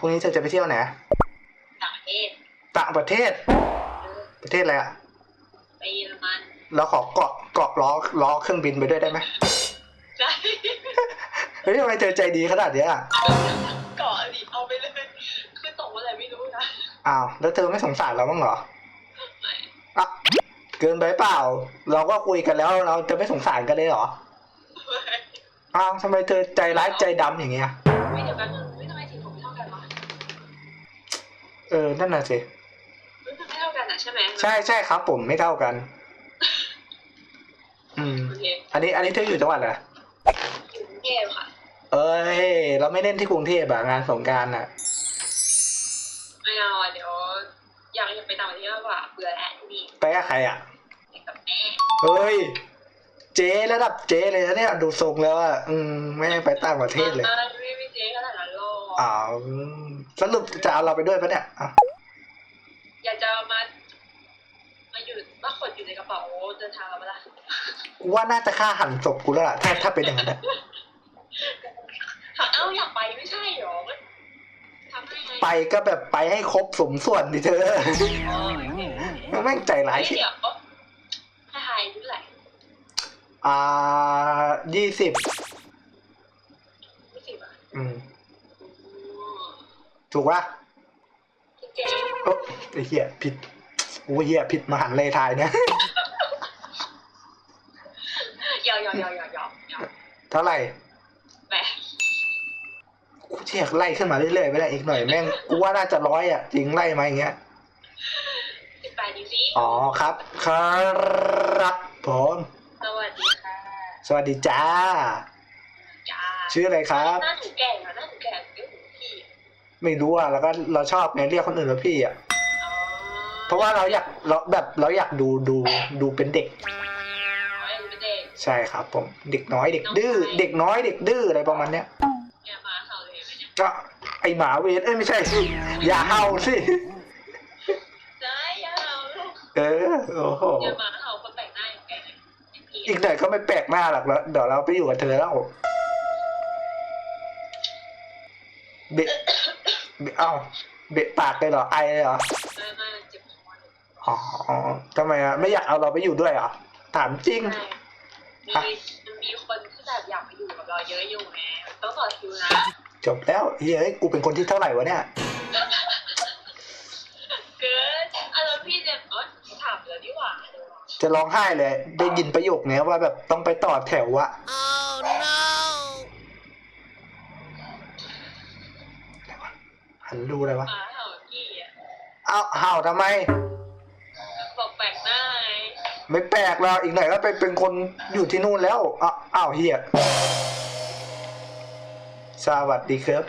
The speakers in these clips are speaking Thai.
พรุ่งนี้เธอจะไปเที่ยวไหน ต่างประเทศต่างประเทศ เออประเทศอะไรอะไปเยอรมันเราขอเกาะเกาะล้อล้อเครื่องบินไปด้วยได้ไหมใช่เฮ้ยทำไมเธอใจดีขนาดเนี้ยเกาะดิเอาไปเลยคือตกอะไรไม่รู้นะอ้าวแล้วเธอไม่สงสารเราบ้างเหรอไม่อะเกินไปเปล่า เราก็คุยกันแล้วเราจะไม่สงสารกันเลยเหรอไม่อ้าวทำไมเธอใจร้ายใจดำอย่างเงี้ย ไม่เดี๋ยวแป๊บนึงไม่ทำไมสีผมไม่เท่ากันวะ เออนั่นน่ะสิมันไม่เท่ากันนะใช่ไหมใช่ใช่ครับ ผมไม่เท่ากัน อืม โอเคอันนี้ อันนี้เธออยู่จังหวัดอะไรอยู่กรุงเทพค่ะเอ้ยเราไม่เล่นที่กรุงเทพอะงานสงกรารอะไม่เอาอะเดี๋ยวอยากจะไปต่างประเทศมากกว่าเบื่อแล้วที่นี่ไปกับใครอะไปกับแม่เฮ้ย เจ๊ระดับเจ๊เลยนะเนี่ยดูทรงแล้วอะอืมไม่ให้ไปต่างประเทศเลยมาไม่ไม่เจ๊ขนาดนั้นหรอกอ้าวอืม สรุปจะเอาเราไปด้วยปะเนี่ยอะอยากจะมา มาอยู่มาขดอยู่ในกระเป๋าเดินทางเราปะล่ะกูว่าน่าจะฆ่าหันศพกูแล้วล่ะถ้าถ้าเป็นอย่างนั้นอะเอ้าอยากไปไม่ใช่หรอมันทำให้ไงไปก็แบบไปให้ครบสมส่วนดิเธออ๋อแม่งใจร้ายเฮ้ยที่เดี๋ยวให้ทายอายุเท่าไหร่อ่ายี่สิบยี่สิบอะอืมอ๋อ ถูกปะพี่เจ๊โอ้ไอ้เหี้ยผิดโอ้ยเหี้ยผิดมหันเลยทายเนี่ยยาวยาวยาวยาวยาวยาวเท่าไหร่แปดกูเชียกไล่ขึ้นมาเรื่อยๆไปได้อีกหน่อยแม่งกูว่าน่าจะร้อยอะจริงไล่มาอย่างเงี้ยสิบแปดดีสิอ๋อครับ ครับผมสวัสดีค่ะ สวัสดีจ้า จ้า ชื่ออะไรครับ หน้าถูแก่นะหน้าถูแก่เรียกหนูพี่ ไม่รู้อะแล้วก็เราชอบไงเรียกคนอื่นว่าพี่อะอ๋อเพราะว่าเราอยากเราแบบเราอยากดูดูดูเป็นเด็กอ๋อไอ้เป็นเด็ก ใช่ครับผมเด็กน้อยเด็กดื้อเด็กน้อยเด็กดื้ออะไรประมาณเนี้ยแกมาเห่าเลยไหมเนี่ยก็ไอหมาเวรเอ้ยไม่ใช่สิอย่าเห่าสิได้อยาเห่าลูกเออโอ้โหอย่ามาเห่าคนแต่งหน้าอย่างแกเลยไอ้พี่อีกหน่อยก็ไม่แปลกหน้าหรอกแล้วเดี๋ยวเราไปอยู่กับเธอแล้วเบะ เบะเอ้าเบะปากเลยเหรอไอเลยเหรอไม่ไม่เจ็บคอเลยอ๋อทำไมอะไม่อยากเอาเราไปอยู่ด้วยเหรอะถามจริง ใช่มีมันมีคนที่แบบอยากมาอยู่กับเราเยอะอยู่ไงต้องต่อคิวนะจบแล้วเฮ้ยกูเป็นคนที่เท่าไหร่วะเนี่ย เกินอะแล้วพี่เนี่ยเออถามเลยดีกว่าเดี๋ยวรอจะร้องไห้เลย ได้ยินประโยคเนี้ยว่าแบบต้องไปต่อแถวอะหั นดูอะไรวะมาเห่าพี่อะเอาเห่าทำไม บอกแปลกหน้าไงไม่แปลกหรอกอีกหน่อยก็ไปเป็นคนอยู่ที่นู่นแล้วอ้าวอ้าวเฮียสวัสดีครับ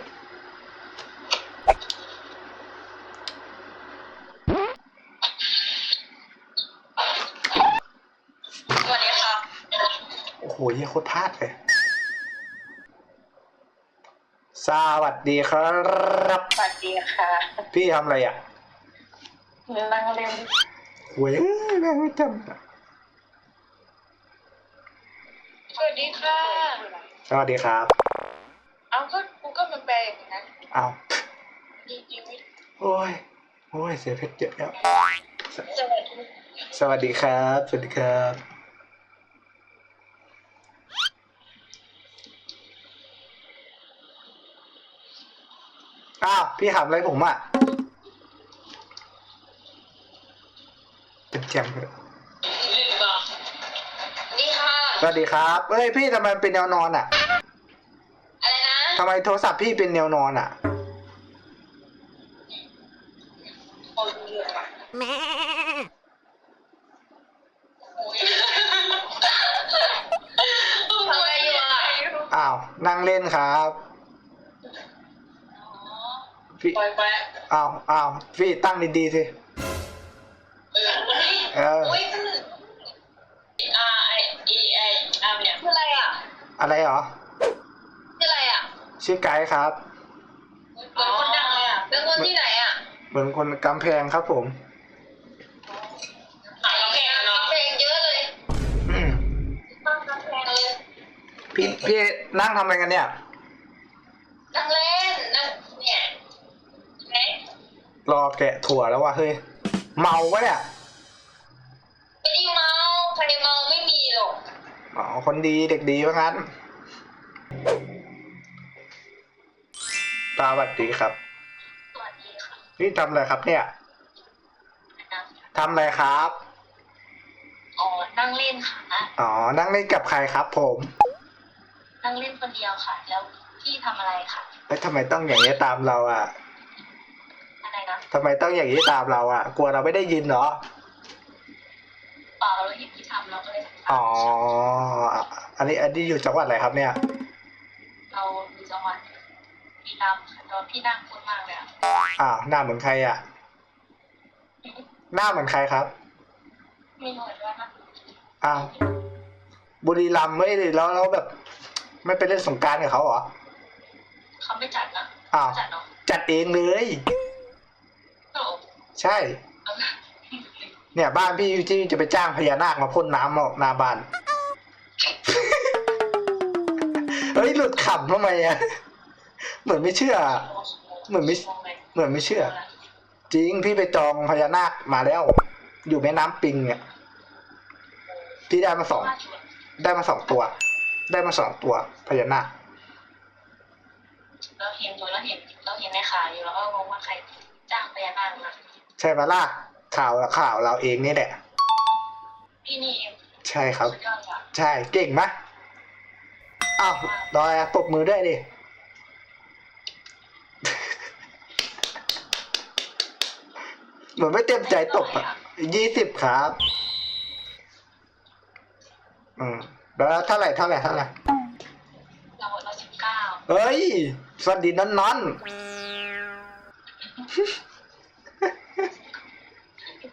สวัสดีค่ะโอ้โหเฮียโคตรพลาดเลย สวัสดีครับ สวัสดีค่ะพี่ทำอะไรอะนั่งเล่นโว้ยแม่งไม่จำอะสวัสดีค่ะสวัสดีครับ เอาก็กูก็มาแปลอย่างนี้นะเอาดีจริงไหมโอ้ยโอ้ยเสียเพชรเยอะแล้วสวัสดีสวัสดีครับ สวัสดีครับ อ้าว พี่ถามอะไรผมอะเป็นแจมเลยลืมบอกนี่ค่ะ สวัสดีครับเอ้ยพี่ทำไมเป็นแนวนอนอะอะไรนะทำไมโทรศัพท์พี่เป็นแนวนอนอะคนเยอะอะทำอะไรอยู่อะอ้าวนั่งเล่นครับ พี่ปล่อยไปอ้าวอ้าวพี่ตั้งดีๆสิ เอออุ้ยเอออุ้ยคืออ่าไอไอไออ่าเนี่ยคืออะไรอะอะไรเหรอ คืออะไรอะชื่อไกด์ครับเป็นคนดังเลยอะเป็นคนที่ไหนอะเหมือนคนกำแพงครับผมหายเพลงเนาะเพลงเยอะเลยอืมตั้งเพลงเลยพี่พี่นั่งทำอะไรกันเนี่ยนั่งเล่นนั่งเนี่ย รอแกะถั่วแล้วว่ะเฮ้ย เมาวะเนี่ยไม่ได้เมาใครเมาไม่มีหรอกอ๋อคนดีเด็กดีว่างั้นสวัสดีครับสวัสดีค่ะนี่ทำอะไรครับเนี่ยนะทำอะไรครับ อ๋อ นั่งเล่นค่ะ อ๋อ นั่งเล่นกับใครครับผม นั่งเล่นคนเดียวค่ะ แล้วพี่ทำอะไรค่ะเอ้ยทำไมต้องอย่างนี้ตามเราอะอะไรนะ ทำไมต้องอย่างนี้ตามเราอะ กลัวเราไม่ได้ยินเหรอเปล่าเราเห็นพี่ทำเราก็เลยทำอ๋อ อันนี้อันนี้อยู่จังหวัดอะไรครับเนี่ย เราอยู่จังหวัดพี่นำค่ะตอนพี่นั่งพูดมากเลยอะอ้าวหน้าเหมือนใครอะ หน้าเหมือนใครครับไม่รู้ว่านะอ้าวบุรีรัมย์ไม่ได้แล้วแล้วแบบ ไม่ไปเล่นสงกรารกับเขาเหรอเขาไม่จัดนะอ้าวจัดเนาะจัดเองเลยโอ้ ใช่ เนี่ยบ้านพี่ที่จะไปจ้างพญานาคมาพ่นน้ำออกหน้าบ้าน เฮ้ยหลุดขำทำไมอะ เหมือนไม่เชื่อ เหมือนไม่ เหมือนไม่เชื่อ จริงพี่ไปจองพญานาคมาแล้ว อยู่แม่น้ำปิงเนี่ย พี่ได้มาสอง ได้มาสองตัว ได้มาสองตัวพญานาคเราเห็นอยู่เราเห็นเราเห็นในข่าวอยู่แล้วก็งงว่าใครจ้างพญานาคมา ใช่ไหมล่ะข่าวข่าวเราเองนี่แหละ พี่นี่เองใช่ครับ สุดยอดว่ะใช่เก่งไหมอ้าวดอยปรบมือด้วยดิ เหมือนไม่เต็มใจตบอะยี่สิบครับ อืมแล้วเท่าไหร่เท่าไหร่เท่าไหร่เราเราสิบเก้าเฮ้ย สวัสดีนอนนอน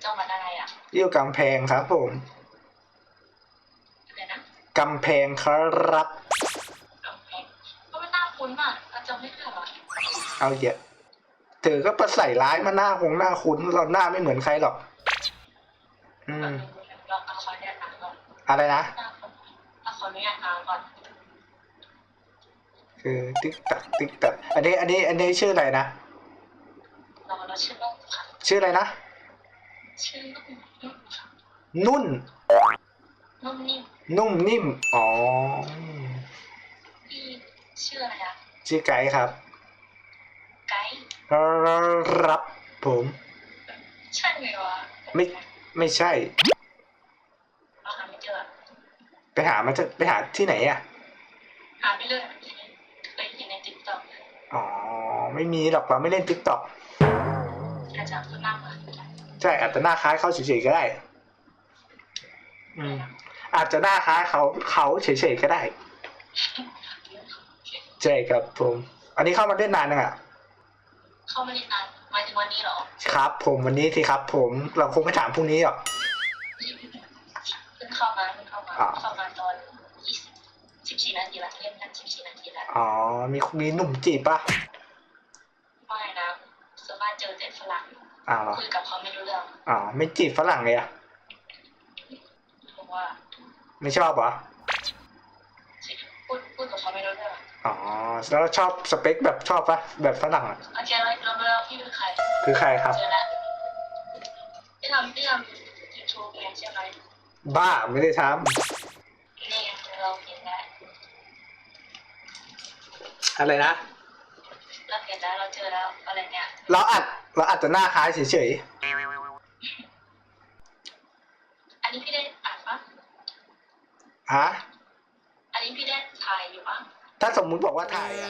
จังหวัด อะไรอะอยู่กำแพงครับผมอะไรนะกำแพงครับโอเคก็ไม่น่าคุ้นอะเราจำไม่ได้หรอเอาเยอะเธอก็ประใส่ร้ายมาหน้าคงหน้าคุ้นเราหน้าไม่เหมือนใครหรอก อืมลองเอาขออนุญาตอ่านก่อนอะไรนะหน้าคนเอาขออนุญาตอ่านก่อนคือติ๊กตักติ๊กตักอันนี้อันนี้ อันนี้ชื่ออะไรนะเราเราชื่อนุ่มค่ะชื่ออะไรนะ ชื่อนุ่มนุ่มค่ะนุ่น นุ่มนิ่มนุ่มนิ่ม อ๋อ พี่ชื่ออะไรอะชื่อไก่ครับ ไกด์รับผม ใช่ไหมวะไม่ ไม่ใช่ เราหาไม่เจอ ไปหามาจะไปหาที่ไหนอะ หาไม่เรื่อยไปเห็นในติ๊กต็อกอ๋อ ไม่มีหรอกเราไม่เล่นติ๊กต็อกอาจารย์ก็นั่งมา ใช่อาจจะหน้าคล้ายเขาเฉยๆก็ได้ อืม อาจจะหน้าคล้ายเขาเขาเฉยๆก็ได้ ใช่ครับผม อันนี้เข้ามาได้นานยังอะเข้าไม่ได้นานหมายถึงวันนี้เหรอครับ ผมวันนี้สิครับ ผมเราคงไม่ถามพรุ่งนี้หรอกเพิ่งเข้ามาเพิ่งเข้ามาอ่าเข้ามาตอนยี่สิบสิบสี่นาทีละเล่นกันสิบสี่นาทีละอ๋อมีมีหนุ่มจีบปะไม่นะส่วนมากเจอแต่ฝรั่ง อ้าวเหรอคุยกับเขาไม่รู้เรื่องอ๋อไม่จีบฝรั่งเลยอะเพราะว่าไม่ชอบเหรอพูดพูดกับเขาไม่รู้เรื่องอ๋อแล้วชอบสเปคแบบชอบปะแบบฝรั่งอะโอเคเราเราเราพี่เป็นใครคือใครครับ เจอแล้วที่ทำที่ทำยูทูบเองใช่ไหมบ้าไม่ได้ทนี่เราเห็นแล้วำอะไรนะเราเห็นแล้วเราเจอแล้วอะไรเนี่ยเราอัด เราอัดจะหน้าคล้ายเฉยอันนี้พี่ได้อ่านปะๆฮะอันนี้พี่ได้ถ่ายอยู่ปะถ้าสมมุติบอกว่าถ่ายอะ